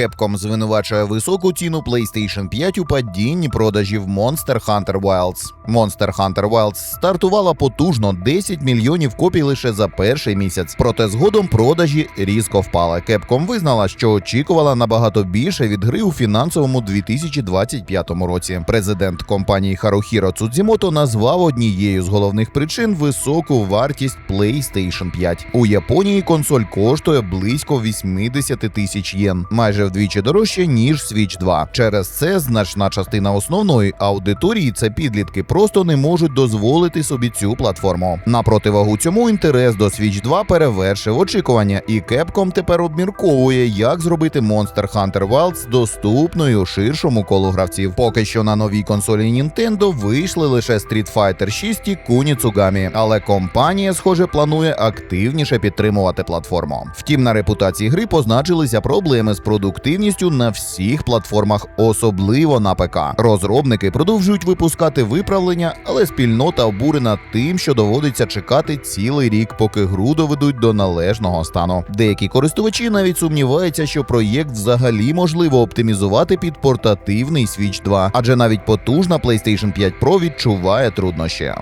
Capcom звинувачує високу ціну PlayStation 5 у падінні продажів Monster Hunter Wilds. Monster Hunter Wilds стартувала потужно 10 мільйонів копій лише за перший місяць. Проте згодом продажі різко впали. Capcom визнала, що очікувала набагато більше від гри у фінансовому 2025 році. Президент компанії Харухіро Цудзімото назвав однією з головних причин високу вартість PlayStation 5. У Японії консоль коштує близько 80 тисяч єн, майже вдвічі дорожче ніж Switch 2. Через це значна частина основної аудиторії це підлітки просто не можуть дозволити собі цю платформу. На противагу цьому інтерес до Switch 2 перевершив очікування, і Capcom тепер обмірковує, як зробити Monster Hunter Wilds доступною ширшому колу гравців. Поки що на новій консолі Nintendo вийшли лише Street Fighter 6 і Kuni Tsugami, але компанія, схоже, планує активніше підтримувати платформу. Втім, на репутації гри позначилися проблеми з продуктивністю на всіх платформах, особливо на ПК. Розробники продовжують випускати виправлення, але спільнота обурена тим, що доводиться чекати цілий рік, поки гру доведуть до належного стану. Деякі користувачі навіть сумніваються, що проєкт взагалі можливо оптимізувати під портативний Switch 2, адже навіть потужна PlayStation 5 Pro відчуває труднощі.